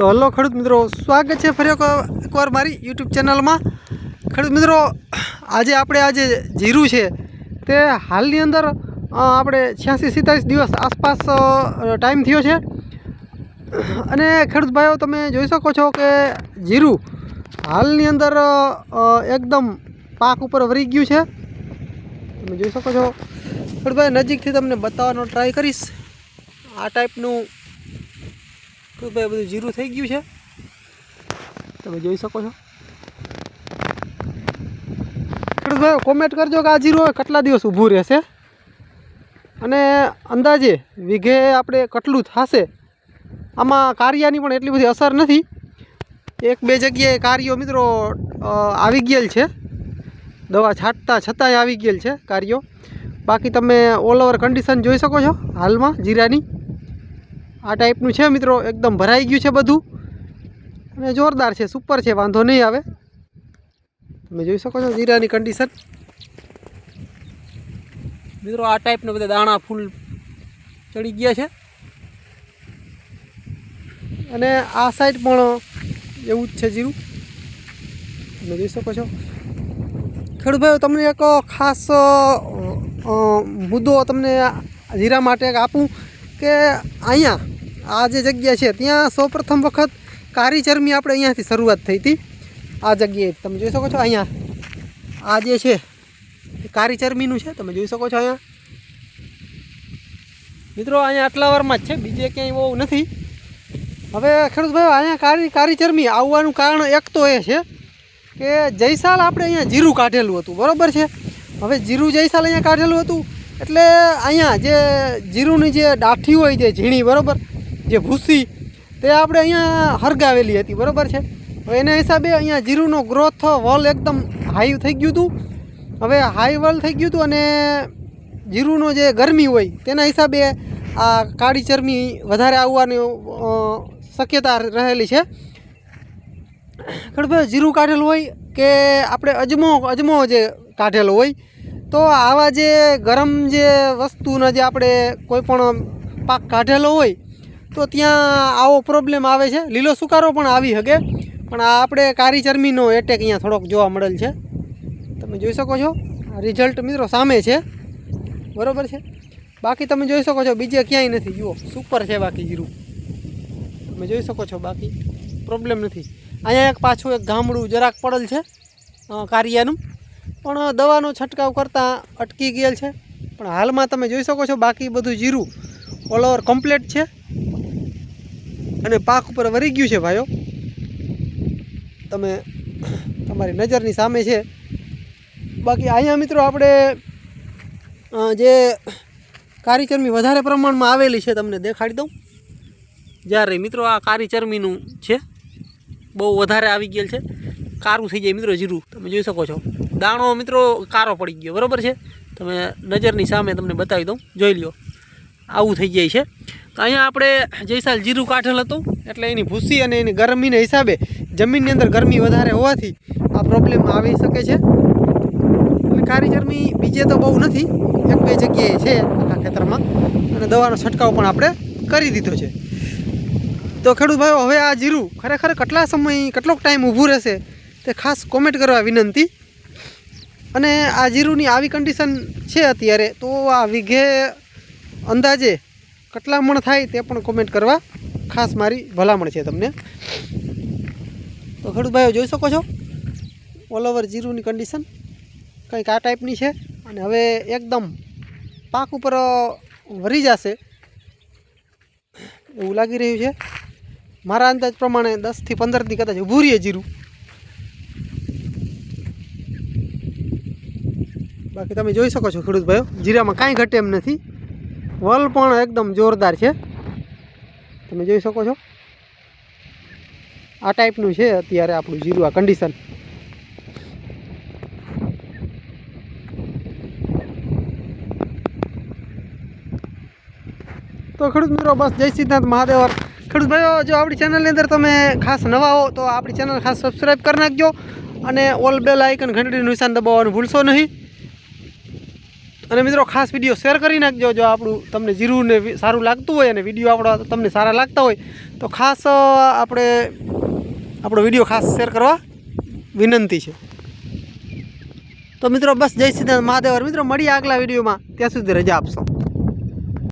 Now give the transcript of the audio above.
તો હલો ખેડૂત મિત્રો, સ્વાગત છે ફરી એક એકવાર મારી યુટ્યુબ ચેનલમાં. ખેડૂત મિત્રો, આજે આપણે આજે જીરું છે તે હાલની અંદર આપણે છ્યાસી સિત્તાલીસ દિવસ આસપાસ ટાઈમ થયો છે. અને ખેડૂત ભાઈઓ, તમે જોઈ શકો છો કે જીરું હાલની અંદર એકદમ પાક ઉપર વરી ગયું છે. તમે જોઈ શકો છો. ખેડૂત ભાઈ, નજીકથી તમને બતાવવાનો ટ્રાય કરીશ. આ ટાઈપનું ખેડૂત ભાઈ બધું જીરું થઈ ગયું છે. તમે જોઈ શકો છો. ભાઈ કોમેન્ટ કરજો કે આ જીરું કેટલા દિવસ ઊભું રહેશે. અને અંદાજે વીઘે આપણે કેટલું થશે? આમાં કારિયાની પણ એટલી બધી અસર નથી. એક બે જગ્યાએ કાર્યો મિત્રો આવી ગયેલ છે. દવા છાંટતા છતાંય આવી ગયેલ છે કાર્યો. બાકી તમે ઓલ ઓવર કન્ડિશન જોઈ શકો છો હાલમાં જીરાની. આ ટાઈપનું છે મિત્રો, એકદમ ભરાઈ ગયું છે બધું. અને જોરદાર છે સુપર છે, વાંધો નહીં આવે. તમે જોઈ શકો છો જીરાની કન્ડિશન મિત્રો, આ ટાઈપના બધા દાણા ફૂલ ચડી ગયા છે. અને આ સાઈડ પણ એવું જ છે જીરું. તમે જોઈ શકો છો. ખેડૂતભાઈ તમને એક ખાસ મુદ્દો તમને જીરા માટે આપું. કે અહીંયા, આ જે જગ્યા છે, ત્યાં સૌપ્રથમ વખત કારી ચરમી આપણે અહીંયાથી શરૂઆત થઈ હતી. આ જગ્યાએ તમે જોઈ શકો છો અહીંયા, આ જે છે, એ કારી ચરમીનું છે, તમે જોઈ શકો છો અહીંયા. મિત્રો, અહીંયા આટલા વારમાં જ છે, બીજે ક્યાંય બહુ નથી. હવે ખેડૂતભાઈ અહીંયા કારી કારી ચરમી આવવાનું કારણ એક તો એ છે કે જયસાલ આપણે અહીંયા જીરું કાઢેલું હતું, બરોબર છે? હવે જીરું જયસાલ અહીંયા કાઢેલું હતું એટલે અહીંયા જે જીરુંની જે ડાઠી હોય જે ઝીણી, બરાબર? જે ભૂસી, તે આપણે અહીંયા હરગાવેલી હતી, બરાબર છે? એના હિસાબે અહીંયા જીરુંનો ગ્રોથ વલ એકદમ હાઈ થઈ ગયું હતું. હવે હાઈ વલ થઈ ગયું હતું અને જીરુંનો જે ગરમી હોય, તેના હિસાબે આ કાળી ચરમી વધારે આવવાની શક્યતા રહેલી છે. ખેડૂત જીરું કાઢેલું હોય કે આપણે અજમો અજમો જે કાઢેલો હોય તો આવા જે ગરમ જે વસ્તુના જે આપણે કોઈ પણ પાક કાઢેલો હોય, તો ત્યાં આવો પ્રોબ્લેમ આવે છે. લીલો સુકારો પણ આવી શકે, પણ આ આપણે કારી ચરમીનો એટેક અહીંયા થોડોક જોવા મળેલ છે. તમે જોઈ શકો છો રિઝલ્ટ મિત્રો સામે છે. બરાબર છે? બાકી તમે જોઈ શકો છો, બીજે ક્યાંય નથી. જુઓ સુપર છે બાકી જીરું. તમે જોઈ શકો છો, બાકી પ્રોબ્લેમ નથી. અહીંયા એક પાછું એક ગામડું જરાક પડેલ છે કારિયાનું. પણ દવાનો છંટકાવ કરતાં અટકી ગયેલ છે. પણ હાલમાં તમે જોઈ શકો છો, બાકી બધું જીરું ઓલ ઓવર કમ્પ્લેટ છે. અને પાક ઉપર વરી ગયું છે ભાઈઓ. તમે તમારી નજરની સામે છે. બાકી અહીંયા મિત્રો આપણે જે કારી ચરમી વધારે પ્રમાણમાં આવેલી છે, તમને દેખાડી દઉં. જ્યારે મિત્રો આ કારી ચરમીનું છે, બહુ વધારે આવી ગયેલ છે. કારું થઈ જાય મિત્રો જીરું, તમે જોઈ શકો છો. દાણો મિત્રો કારો પડી ગયો, બરાબર છે? તમે નજરની સામે તમને બતાવી દઉં. જોઈ લ્યો. આવું થઈ જાય છે. અહીંયા આપણે જયસાલ જીરું કાઢેલ હતું, એટલે એની ભૂસી અને એની ગરમીના હિસાબે જમીનની અંદર ગરમી વધારે હોવાથી આ પ્રોબ્લેમ આવી શકે છે. અને કારી ગરમી બીજે તો બહુ નથી, એક બે જગ્યાએ છે આખા ખેતરમાં. અને દવાનો છંટકાવ પણ આપણે કરી દીધો છે. તો ખેડૂત ભાઈઓ, હવે આ જીરું ખરેખર કેટલા સમય, કેટલોક ટાઈમ ઊભું રહેશે તે ખાસ કોમેન્ટ કરવા વિનંતી. અને આ જીરુંની આવી કન્ડિશન છે અત્યારે, તો આ વીઘે અંદાજે કેટલા મણ થાય તે પણ કોમેન્ટ કરવા ખાસ મારી ભલામણ છે તમને. તો ખેડૂત જોઈ શકો છો ઓલ ઓવર જીરુંની કન્ડિશન કંઈક આ ટાઈપની છે અને હવે એકદમ પાક ઉપર વરી જશે. એવું લાગી રહ્યું છે. મારા અંદાજ પ્રમાણે દસથી પંદરથી કદાચ ઊભું રહીએ જીરું. બાકી તમે જોઈ શકો છો ખેડૂત ભાઈઓ જીરામાં કાંઈ ઘટે એમ નથી. વલ પણ એકદમ જોરદાર છે. તમે જોઈ શકો છો. આ ટાઈપનું છે અત્યારે આપણું જીરું, આ કન્ડિશન તો ખેડૂત મિત્રો, બસ જય સિદ્ધાર્થ મહાદેવ ખેડૂત ભાઈઓ જો આપણી ચેનલની અંદર તમે ખાસ નવા હો, તો આપણી ચેનલ ખાસ સબસ્ક્રાઈબ કરી નાખજો અને ઓલ બેલ આઇકન ઘંટડીનું નિશાન દબાવવાનું ભૂલશો નહીં. અને મિત્રો, ખાસ વીડિયો શેર કરી નાખજો. જો આપણું તમને જીરું ને સારું લાગતું હોય અને વીડિયો આપણો તમને સારા લાગતા હોય, તો ખાસ આપણે આપણો વીડિયો ખાસ શેર કરવા વિનંતી છે. તો મિત્રો, બસ જય સિદ્ધાર્થ મહાદેવ. મિત્રો, મળીએ આગલા વિડીયોમાં ત્યાં સુધી રજા આપશો.